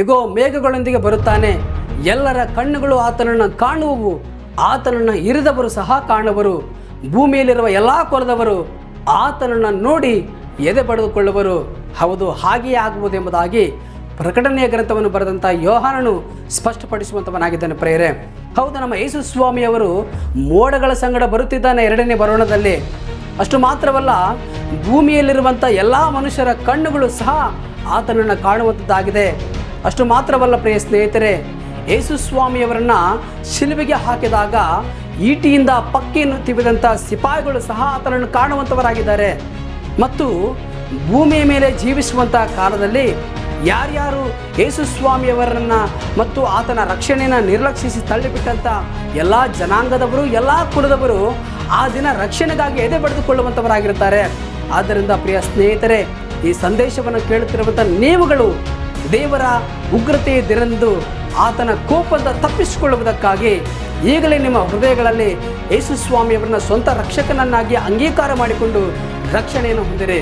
ಇಗೋ ಮೇಘಗಳೊಂದಿಗೆ ಬರುತ್ತಾನೆ. ಎಲ್ಲರ ಕಣ್ಣುಗಳು ಆತನನ್ನು ಕಾಣುವವು. ಆತನನ್ನು ಇರಿದವರು ಸಹ ಕಾಣುವರು. ಭೂಮಿಯಲ್ಲಿರುವ ಎಲ್ಲ ಕೊಲದವರು ಆತನನ್ನು ನೋಡಿ ಎದೆ ಪಡೆದುಕೊಳ್ಳುವರು ಹೌದು, ಹಾಗೆಯೇ ಆಗುವುದೆಂಬುದಾಗಿ ಪ್ರಕಟಣೆಯ ಗ್ರಂಥವನ್ನು ಬರೆದಂಥ ಯೋಹಾನನು ಸ್ಪಷ್ಟಪಡಿಸುವಂಥವನಾಗಿದ್ದಾನೆ ಪ್ರೇರೆ ಹೌದು, ನಮ್ಮ ಯೇಸು ಸ್ವಾಮಿಯವರು ಮೋಡಗಳ ಸಂಗಡ ಬರುತ್ತಿದ್ದಾನೆ ಎರಡನೇ ಬರೋಣದಲ್ಲಿ. ಅಷ್ಟು ಮಾತ್ರವಲ್ಲ ಭೂಮಿಯಲ್ಲಿರುವಂಥ ಎಲ್ಲ ಮನುಷ್ಯರ ಕಣ್ಣುಗಳು ಸಹ ಆತನನ್ನು ಕಾಣುವಂಥದ್ದಾಗಿದೆ ಅಷ್ಟು ಮಾತ್ರವಲ್ಲ ಪ್ರಿಯ ಸ್ನೇಹಿತರೆ, ಯೇಸು ಸ್ವಾಮಿಯವರನ್ನ ಶಿಲುಬೆಗೆ ಹಾಕಿದಾಗ ಈಟಿಯಿಂದ ಪಕ್ಕಿಯನ್ನು ತಿವಿದಂಥ ಸಿಪಾಯಿಗಳು ಸಹ ಆತನನ್ನು ಕಾಣುವಂಥವರಾಗಿದ್ದಾರೆ ಮತ್ತು ಭೂಮಿಯ ಮೇಲೆ ಜೀವಿಸುವಂಥ ಕಾಲದಲ್ಲಿ ಯಾರ್ಯಾರು ಯೇಸು ಸ್ವಾಮಿಯವರನ್ನ ಮತ್ತು ಆತನ ರಕ್ಷಣೆಯನ್ನು ನಿರ್ಲಕ್ಷಿಸಿ ತಳ್ಳಿಬಿಟ್ಟಂಥ ಎಲ್ಲ ಜನಾಂಗದವರು, ಎಲ್ಲ ಕುಲದವರು ಆ ದಿನ ರಕ್ಷಣೆಗಾಗಿ ಎದೆ ಪಡೆದುಕೊಳ್ಳುವಂಥವರಾಗಿರುತ್ತಾರೆ ಆದ್ದರಿಂದ ಪ್ರಿಯ ಸ್ನೇಹಿತರೆ, ಈ ಸಂದೇಶವನ್ನು ಕೇಳುತ್ತಿರುವಂಥ ನೀವುಗಳು ದೇವರ ಉಗ್ರತೆ ದಿರಂದು ಆತನ ಕೋಪದ ತಪ್ಪಿಸಿಕೊಳ್ಳುವುದಕ್ಕಾಗಿ ಈಗಲೇ ನಿಮ್ಮ ಹೃದಯಗಳಲ್ಲಿ ಯೇಸು ಸ್ವಾಮಿಯವರನ್ನ ಸ್ವಂತ ರಕ್ಷಕನನ್ನಾಗಿ ಅಂಗೀಕಾರ ಮಾಡಿಕೊಂಡು ರಕ್ಷಣೆಯನ್ನು ಹೊಂದಿರಿ.